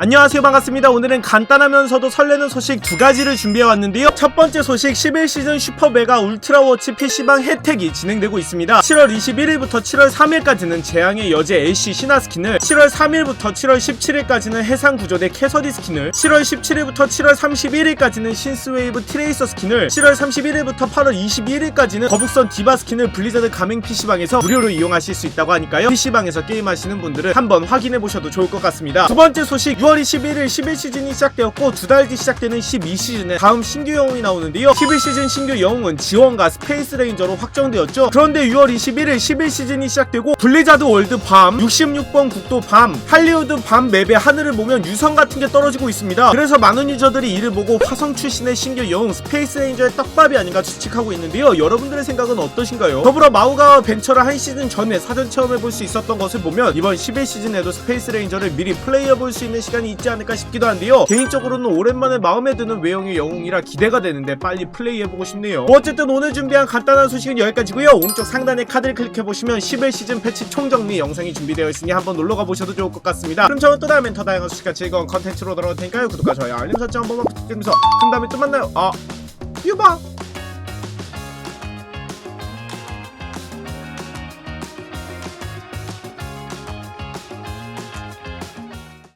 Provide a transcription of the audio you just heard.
안녕하세요. 반갑습니다. 오늘은 간단하면서도 설레는 소식 두 가지를 준비해왔는데요. 첫 번째 소식 11시즌 슈퍼메가 울트라워치 PC방 혜택이 진행되고 있습니다. 7월 21일부터 7월 3일까지는 재앙의 여제 애쉬 신화 스킨을 7월 3일부터 7월 17일까지는 해상 구조대 캐서디 스킨을 7월 17일부터 7월 31일까지는 신스웨이브 트레이서 스킨을 7월 31일부터 8월 21일까지는 거북선 디바 스킨을 블리자드 가맹 PC방에서 무료로 이용하실 수 있다고 하니까요. PC방에서 게임하시는 분들은 한번 확인해보셔도 좋을 것 같습니다. 두 번째 소식 6월 21일 11시즌이 시작되었고 두 달 뒤 시작되는 12시즌에 다음 신규 영웅이 나오는데요. 11시즌 신규 영웅은 지원과 스페이스 레인저로 확정되었죠. 그런데 6월 21일 11시즌이 시작되고 블리자드 월드 밤 66번 국도 밤 할리우드 밤 맵의 하늘을 보면 유성 같은 게 떨어지고 있습니다. 그래서 많은 유저들이 이를 보고 화성 출신의 신규 영웅 스페이스 레인저의 떡밥이 아닌가 추측하고 있는데요. 여러분들의 생각은 어떠신가요? 더불어 마우가와 벤처를 한 시즌 전에 사전 체험해볼 수 있었던 것을 보면 이번 11시즌에도 스페이스 레인저를 미리 플레이해볼 수 있는 시간 이 있지 않을까 싶기도 한데요. 개인적으로는 오랜만에 마음에 드는 외형의 영웅이라 기대가 되는데 빨리 플레이해보고 싶네요. 뭐 어쨌든 오늘 준비한 간단한 소식은 여기까지고요. 오른쪽 상단에 카드를 클릭해보시면 11 시즌 패치 총정리 영상이 준비되어 있으니 한번 놀러가 보셔도 좋을 것 같습니다. 그럼 저는 또 다음엔 더 다양한 소식과 즐거운 컨텐츠로 돌아올 테니까요. 구독과 좋아요 알림 설정 한번만 부탁드리면서 그럼 다음에 또 만나요. 아 유바